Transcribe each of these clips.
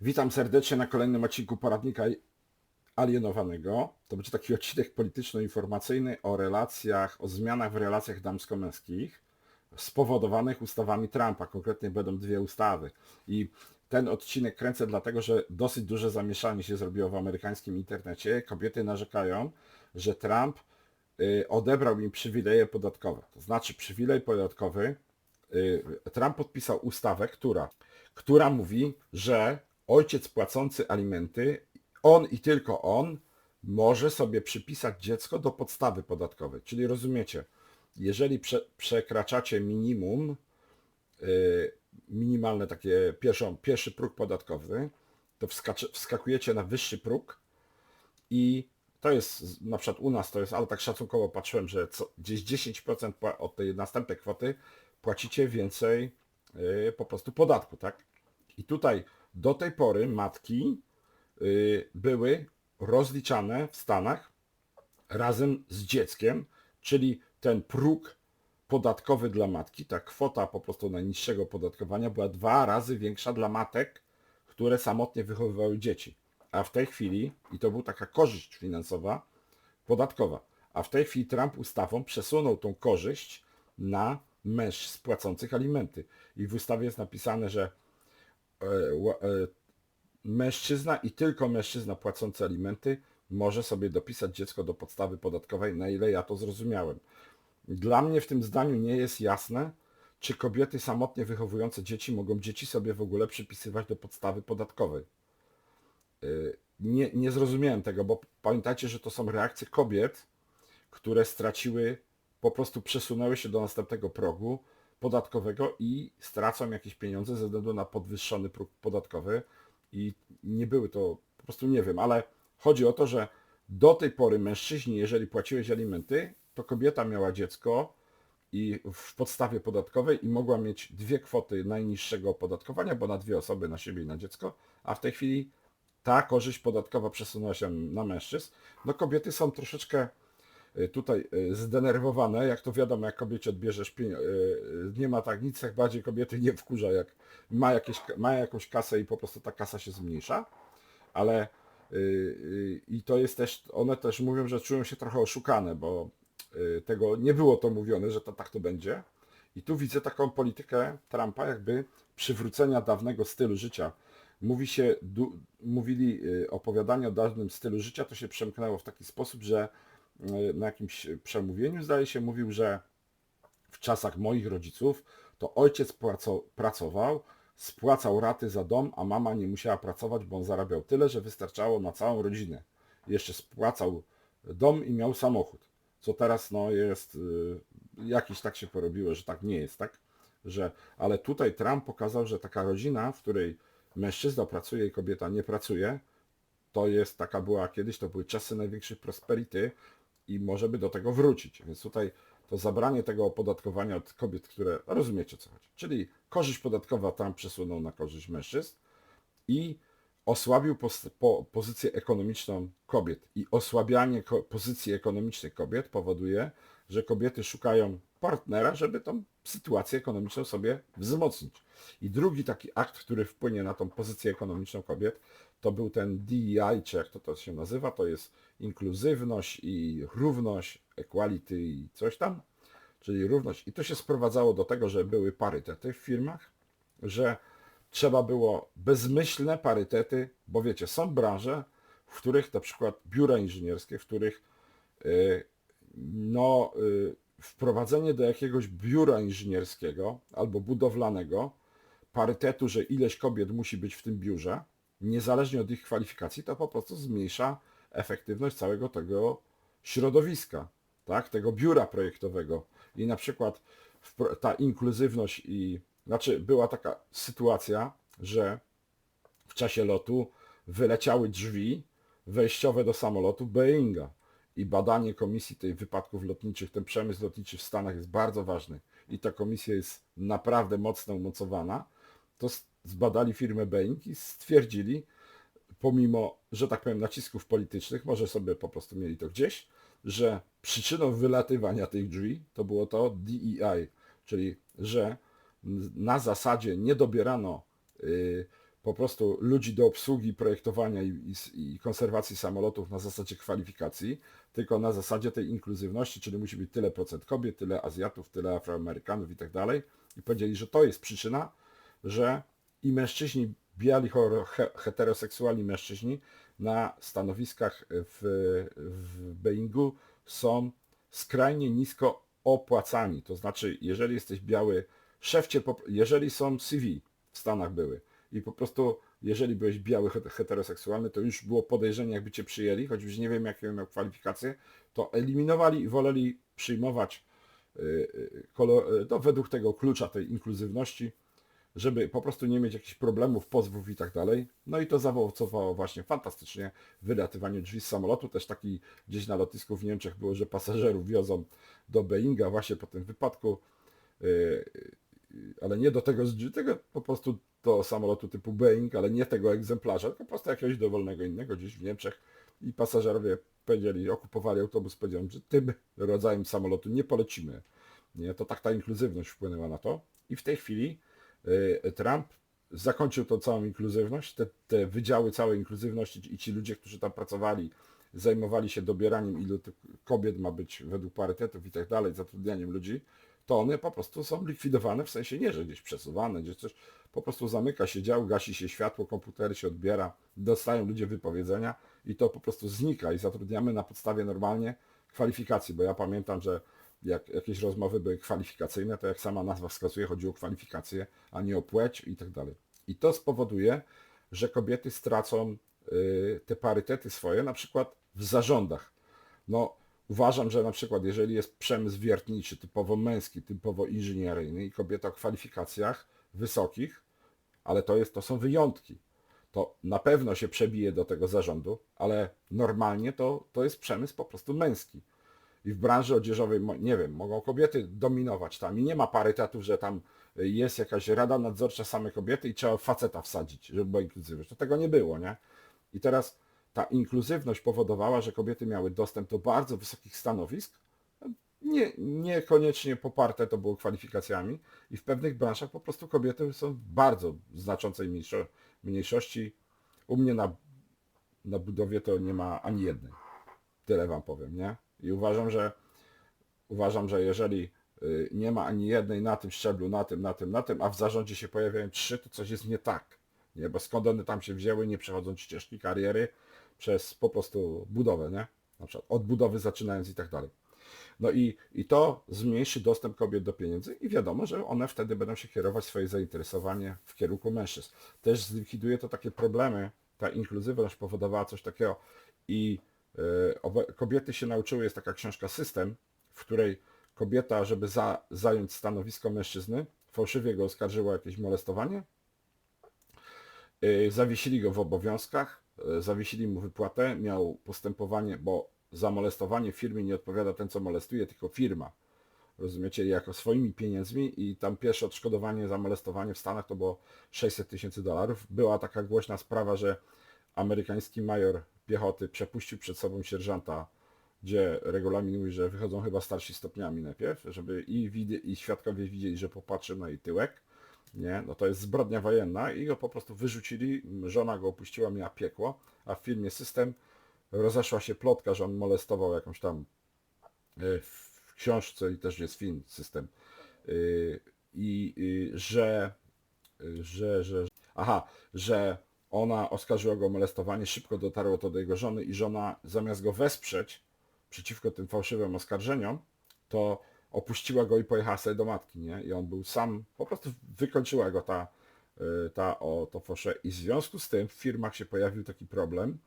Witam serdecznie na kolejnym odcinku poradnika alienowanego. To będzie taki odcinek polityczno-informacyjny o relacjach, o zmianach w relacjach damsko-męskich spowodowanych ustawami Trumpa. Konkretnie będą dwie ustawy. I ten odcinek kręcę dlatego, że dosyć duże zamieszanie się zrobiło w amerykańskim internecie. Kobiety narzekają, że Trump y, odebrał im przywileje podatkowe. To znaczy przywilej podatkowy, y, Trump podpisał ustawę, która, która mówi, że ojciec płacący alimenty, on i tylko on może sobie przypisać dziecko do podstawy podatkowej. Czyli rozumiecie, jeżeli prze, przekraczacie minimum, y, minimalne takie pierwszą, pierwszy próg podatkowy, to wskacze, wskakujecie na wyższy próg i to jest na przykład u nas to jest, ale tak szacunkowo patrzyłem, że co, gdzieś 10% pła- od tej następnej kwoty płacicie więcej y, po prostu podatku, tak? I tutaj do tej pory matki y, były rozliczane w Stanach razem z dzieckiem, czyli ten próg podatkowy dla matki, ta kwota po prostu najniższego opodatkowania była dwa razy większa dla matek, które samotnie wychowywały dzieci. A w tej chwili, i to była taka korzyść finansowa, podatkowa, a w tej chwili Trump ustawą przesunął tą korzyść na mężczyzn płacących alimenty. I w ustawie jest napisane, że mężczyzna i tylko mężczyzna płacący alimenty może sobie dopisać dziecko do podstawy podatkowej, na ile ja to zrozumiałem. Dla mnie w tym zdaniu nie jest jasne, czy kobiety samotnie wychowujące dzieci mogą dzieci sobie w ogóle przypisywać do podstawy podatkowej. Y, Nie, nie zrozumiałem tego, bo pamiętajcie, że to są reakcje kobiet, które straciły, po prostu przesunęły się do następnego progu podatkowego i stracą jakieś pieniądze ze względu na podwyższony próg podatkowy i nie były to, po prostu nie wiem, ale chodzi o to, że do tej pory mężczyźni, jeżeli płaciłeś alimenty, to kobieta miała dziecko i w podstawie podatkowej i mogła mieć dwie kwoty najniższego opodatkowania, bo na dwie osoby, na siebie i na dziecko, a w tej chwili ta korzyść podatkowa przesunęła się na mężczyzn. No kobiety są troszeczkę tutaj y, zdenerwowane, jak to wiadomo, jak kobiecie odbierzesz pieniądze, nie ma tak nic, tak bardziej kobiety nie wkurza, jak ma, jakieś, ma jakąś kasę i po prostu ta kasa się zmniejsza, ale y, y, i to jest też, one też mówią, że czują się trochę oszukane, bo y, tego nie było to mówione, że to tak to będzie. I tu widzę taką politykę Trumpa, jakby przywrócenia dawnego stylu życia. Mówi się, du, mówili y, opowiadanie o dawnym stylu życia, to się przemknęło w taki sposób, że y, na jakimś przemówieniu zdaje się mówił, że w czasach moich rodziców to ojciec pracował, spłacał raty za dom, a mama nie musiała pracować, bo on zarabiał tyle, że wystarczało na całą rodzinę. Jeszcze spłacał dom i miał samochód. Co teraz no jest, y, jakiś tak się porobiło, że tak nie jest, tak? Że, ale tutaj Trump pokazał, że taka rodzina, w której mężczyzna pracuje i kobieta nie pracuje, to jest, taka była kiedyś, to były czasy największych prosperity i może by do tego wrócić. Więc tutaj to zabranie tego opodatkowania od kobiet, które, no rozumiecie co chodzi. Czyli korzyść podatkowa tam przesunął na korzyść mężczyzn i osłabił pos, po, pozycję ekonomiczną kobiet. I osłabianie ko, pozycji ekonomicznej kobiet powoduje, że kobiety szukają partnera, żeby tą sytuację ekonomiczną sobie wzmocnić. I drugi taki akt, który wpłynie na tą pozycję ekonomiczną kobiet, to był ten DEI, czy jak to, to się nazywa, to jest inkluzywność i równość, equality i coś tam, czyli równość. I to się sprowadzało do tego, że były parytety w firmach, że trzeba było bezmyślne parytety, bo wiecie, są branże, w których na przykład biura inżynierskie, w których y, no, y, wprowadzenie do jakiegoś biura inżynierskiego albo budowlanego parytetu, że ileś kobiet musi być w tym biurze, niezależnie od ich kwalifikacji, to po prostu zmniejsza efektywność całego tego środowiska, tak, tego biura projektowego. I na przykład ta inkluzywność i, znaczy była taka sytuacja, że w czasie lotu wyleciały drzwi wejściowe do samolotu Boeinga. I badanie komisji tej wypadków lotniczych, ten przemysł lotniczy w Stanach jest bardzo ważny. I ta komisja jest naprawdę mocno umocowana. To zbadali firmę Boeing i stwierdzili, pomimo, że tak powiem, nacisków politycznych, może sobie po prostu mieli to gdzieś, że przyczyną wylatywania tych drzwi to było to DEI, czyli że na zasadzie nie dobierano y, po prostu ludzi do obsługi, projektowania i, i, i konserwacji samolotów na zasadzie kwalifikacji, tylko na zasadzie tej inkluzywności, czyli musi być tyle procent kobiet, tyle Azjatów, tyle Afroamerykanów i tak dalej. I powiedzieli, że to jest przyczyna, że i mężczyźni, biali heteroseksualni mężczyźni na stanowiskach w, w Boeingu są skrajnie nisko opłacani. To znaczy, jeżeli jesteś biały, szef cię, jeżeli są CV w Stanach były i po prostu jeżeli byłeś biały het- heteroseksualny, to już było podejrzenie, jakby cię przyjęli, choć już nie wiem, jakie miał kwalifikacje, to eliminowali i woleli przyjmować y, y, kolor, y, no, według tego klucza tej inkluzywności, żeby po prostu nie mieć jakichś problemów, pozwów i tak dalej. No i to zaowocowało właśnie fantastycznie wylatywanie drzwi z samolotu. Też taki gdzieś na lotnisku w Niemczech było, że pasażerów wiozą do Boeinga właśnie po tym wypadku, ale nie do tego, po prostu do samolotu typu Boeing, ale nie tego egzemplarza, tylko po prostu jakiegoś dowolnego innego gdzieś w Niemczech i pasażerowie powiedzieli, okupowali autobus, powiedziałem, że tym rodzajem samolotu nie polecimy. Nie, to tak ta inkluzywność wpłynęła na to. I w tej chwili y, Trump zakończył tą całą inkluzywność, te, te wydziały całej inkluzywności i ci ludzie, którzy tam pracowali, zajmowali się dobieraniem, ilu kobiet ma być według parytetów i tak dalej, zatrudnianiem ludzi, to one po prostu są likwidowane, w sensie nie, że gdzieś przesuwane, gdzieś coś, po prostu zamyka się dział, gasi się światło, komputery się odbiera, dostają ludzie wypowiedzenia i to po prostu znika i zatrudniamy na podstawie normalnie kwalifikacji, bo ja pamiętam, że jak jakieś rozmowy były kwalifikacyjne, to jak sama nazwa wskazuje, chodziło o kwalifikacje, a nie o płeć i tak dalej. I to spowoduje, że kobiety stracą y, te parytety swoje, na przykład w zarządach. No, uważam, że na przykład jeżeli jest przemysł wiertniczy, typowo męski, typowo inżynieryjny i kobieta o kwalifikacjach wysokich, ale to, jest, to są wyjątki. To na pewno się przebije do tego zarządu, ale normalnie to, to jest przemysł po prostu męski. I w branży odzieżowej, nie wiem, mogą kobiety dominować tam i nie ma parytetów, że tam jest jakaś rada nadzorcza same kobiety i trzeba faceta wsadzić, żeby była inkluzywność. To tego nie było, nie? I teraz ta inkluzywność powodowała, że kobiety miały dostęp do bardzo wysokich stanowisk, nie, niekoniecznie poparte to było kwalifikacjami i w pewnych branżach po prostu kobiety są w bardzo znaczącej mniejszo, mniejszości. U mnie na, na budowie to nie ma ani jednej. Tyle wam powiem, nie? I uważam, że uważam, że jeżeli y, nie ma ani jednej na tym szczeblu, na tym, na tym, na tym, a w zarządzie się pojawiają trzy, to coś jest nie tak. Nie? Bo skąd one tam się wzięły, nie przechodząc ścieżki kariery przez po prostu budowę, nie? Na przykład od budowy zaczynając i tak dalej. No i, i to zmniejszy dostęp kobiet do pieniędzy i wiadomo, że one wtedy będą się kierować swoje zainteresowanie w kierunku mężczyzn. Też zlikwiduje to takie problemy, ta inkluzywność powodowała coś takiego i owe- kobiety się nauczyły, jest taka książka System, w której kobieta, żeby za, zająć stanowisko mężczyzny, fałszywie go oskarżyła o jakieś molestowanie, Yy, Zawiesili go w obowiązkach, zawiesili mu wypłatę, miał postępowanie, bo za molestowanie firmie nie odpowiada ten, co molestuje, tylko firma. Rozumiecie, jako swoimi pieniędzmi i tam pierwsze odszkodowanie za molestowanie w Stanach to było 600 tysięcy dolarów. Była taka głośna sprawa, że amerykański major piechoty przepuścił przed sobą sierżanta, gdzie regulamin mówi, że wychodzą chyba starsi stopniami najpierw, żeby i, wid- i świadkowie widzieli, że popatrzył na jej tyłek, nie, no to jest zbrodnia wojenna i go po prostu wyrzucili, żona go opuściła, miała piekło, a w filmie System rozeszła się plotka, że on molestował jakąś tam e, w książce i też jest film System. Y, i y, że, że, że, aha, że ona oskarżyła go o molestowanie, szybko dotarło to do jego żony i żona zamiast go wesprzeć przeciwko tym fałszywym oskarżeniom, to opuściła go i pojechała sobie do matki, nie? I on był sam, po prostu wykończyła go ta, y, ta o to fosze i w związku z tym w firmach się pojawił taki problem,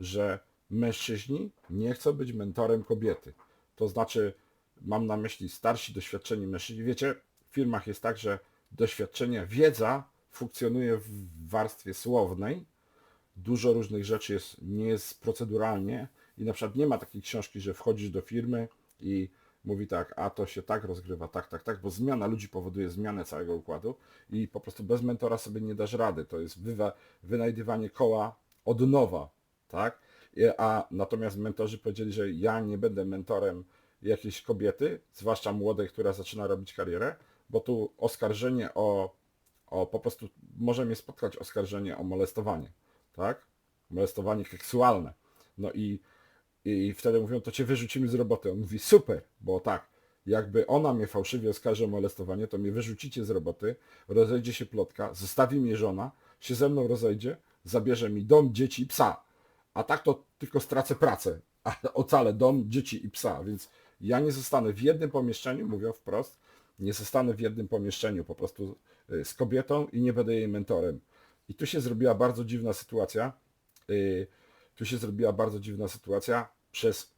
że mężczyźni nie chcą być mentorem kobiety. To znaczy, mam na myśli starsi, doświadczeni mężczyźni. Wiecie, w firmach jest tak, że doświadczenie, wiedza funkcjonuje w warstwie słownej, dużo różnych rzeczy jest, nie jest proceduralnie i na przykład nie ma takiej książki, że wchodzisz do firmy i mówi tak, a to się tak rozgrywa, tak, tak, tak, bo zmiana ludzi powoduje zmianę całego układu i po prostu bez mentora sobie nie dasz rady. To jest wywa, wynajdywanie koła od nowa, tak? A natomiast mentorzy powiedzieli, że ja nie będę mentorem jakiejś kobiety, zwłaszcza młodej, która zaczyna robić karierę, bo tu oskarżenie o o po prostu może mnie spotkać oskarżenie o molestowanie, tak? Molestowanie seksualne. No i, i wtedy mówią, to cię wyrzucimy z roboty. On mówi, super, bo tak, jakby ona mnie fałszywie oskarży o molestowanie, to mnie wyrzucicie z roboty, rozejdzie się plotka, zostawi mnie żona, się ze mną rozejdzie, zabierze mi dom, dzieci i psa. A tak to tylko stracę pracę, a ocalę dom, dzieci i psa, więc ja nie zostanę w jednym pomieszczeniu, mówią wprost, nie zostanę w jednym pomieszczeniu po prostu y, z kobietą i nie będę jej mentorem. I tu się zrobiła bardzo dziwna sytuacja. Tu się zrobiła bardzo dziwna sytuacja przez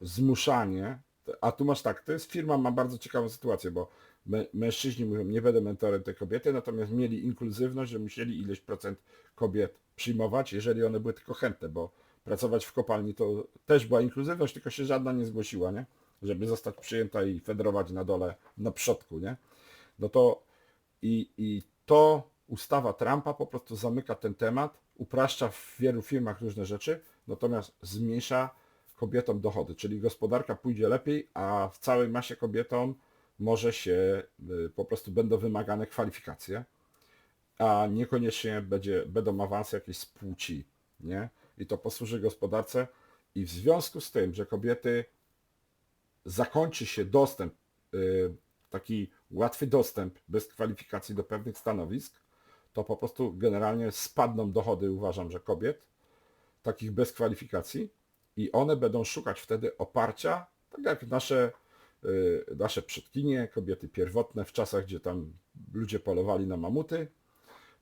zmuszanie, a tu masz tak, to jest firma, ma bardzo ciekawą sytuację, bo mę- mężczyźni mówią, nie będę mentorem tej kobiety, natomiast mieli inkluzywność, że musieli ileś procent kobiet przyjmować, jeżeli one były tylko chętne, bo pracować w kopalni to też była inkluzywność, tylko się żadna nie zgłosiła, nie? Żeby zostać przyjęta i federować na dole, na przodku, nie? No to i, i to ustawa Trumpa po prostu zamyka ten temat, upraszcza w wielu firmach różne rzeczy, natomiast zmniejsza kobietom dochody, czyli gospodarka pójdzie lepiej, a w całej masie kobietom może się y, po prostu będą wymagane kwalifikacje, a niekoniecznie będzie, będą awanse jakieś z płci, nie? I to posłuży gospodarce i w związku z tym, że kobiety zakończy się dostęp, y, taki łatwy dostęp bez kwalifikacji do pewnych stanowisk, to po prostu generalnie spadną dochody, uważam, że kobiet, takich bez kwalifikacji i one będą szukać wtedy oparcia, tak jak nasze, y, nasze przodkinie, kobiety pierwotne w czasach, gdzie tam ludzie polowali na mamuty,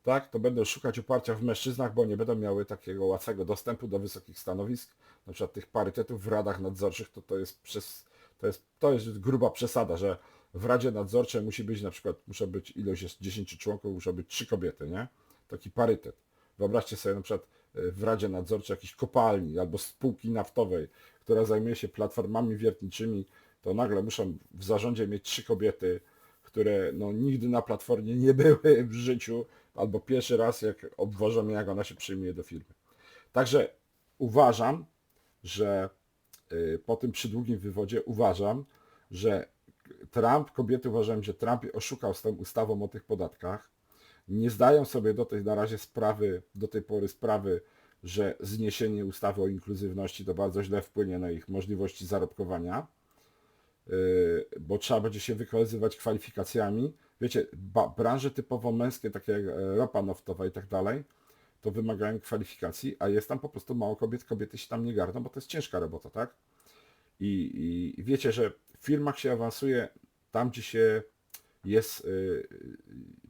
tak, to będą szukać oparcia w mężczyznach, bo nie będą miały takiego łatwego dostępu do wysokich stanowisk, na przykład tych parytetów w radach nadzorczych, to to jest przez, to jest, to jest gruba przesada, że w Radzie Nadzorczej musi być na przykład, muszą być ilość jest 10 członków, muszą być 3 kobiety, nie? Taki parytet. Wyobraźcie sobie na przykład y, w Radzie Nadzorczej jakiejś kopalni albo spółki naftowej, która zajmuje się platformami wiertniczymi, to nagle muszą w zarządzie mieć trzy kobiety, które no, nigdy na platformie nie były w życiu, albo pierwszy raz jak obwożą jak ona się przyjmuje do firmy. Także uważam, że y, po tym przydługim wywodzie uważam, że Trump, kobiety uważają, że Trump oszukał z tą ustawą o tych podatkach. Nie zdają sobie do tej na razie sprawy, do tej pory sprawy, że zniesienie ustawy o inkluzywności to bardzo źle wpłynie na ich możliwości zarobkowania, Yy, bo trzeba będzie się wykazywać kwalifikacjami. Wiecie, branże typowo męskie, takie jak ropa naftowa i tak dalej, to wymagają kwalifikacji, a jest tam po prostu mało kobiet, kobiety się tam nie garną, bo to jest ciężka robota, tak? I, i wiecie, że w firmach się awansuje tam, gdzie się jest, yy,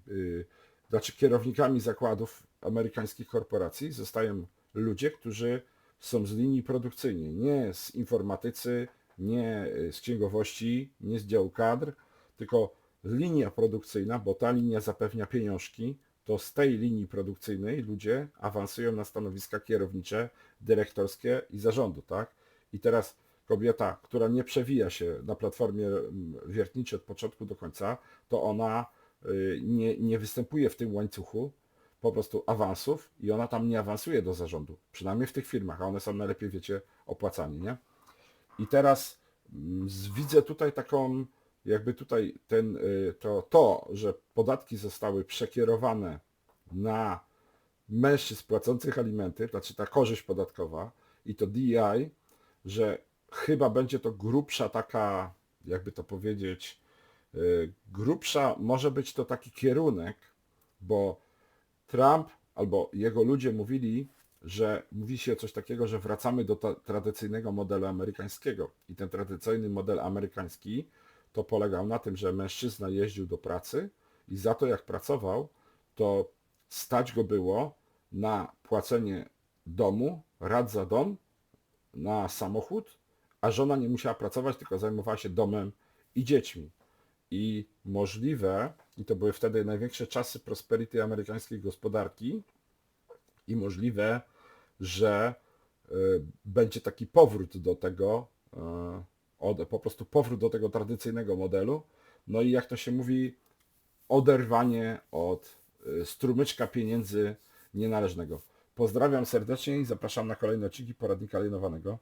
yy, znaczy kierownikami zakładów amerykańskich korporacji zostają ludzie, którzy są z linii produkcyjnej, nie z informatycy, nie z księgowości, nie z działu kadr, tylko linia produkcyjna, bo ta linia zapewnia pieniążki, to z tej linii produkcyjnej ludzie awansują na stanowiska kierownicze, dyrektorskie i zarządu, tak? I teraz kobieta, która nie przewija się na platformie mm, wiertniczej od początku do końca, to ona y, nie, nie występuje w tym łańcuchu po prostu awansów i ona tam nie awansuje do zarządu, przynajmniej w tych firmach, a one są najlepiej, wiecie, opłacani, nie? I teraz mm, widzę tutaj taką, jakby tutaj ten, y, to, to, że podatki zostały przekierowane na mężczyzn płacących alimenty, znaczy ta korzyść podatkowa i to DEI, że chyba będzie to grubsza taka, jakby to powiedzieć, y, grubsza, może być to taki kierunek, bo Trump albo jego ludzie mówili, że mówi się coś takiego, że wracamy do tradycyjnego modelu amerykańskiego. I ten tradycyjny model amerykański to polegał na tym, że mężczyzna jeździł do pracy i za to jak pracował, to stać go było na płacenie domu, rad za dom, na samochód, a żona nie musiała pracować, tylko zajmowała się domem i dziećmi. I możliwe, i to były wtedy największe czasy prosperity amerykańskiej gospodarki, i możliwe, że y, będzie taki powrót do tego, od, po prostu powrót do tego tradycyjnego modelu. No i jak to się mówi, oderwanie od y, strumyczka pieniędzy nienależnego. Pozdrawiam serdecznie i zapraszam na kolejne odcinki poradnika alienowanego.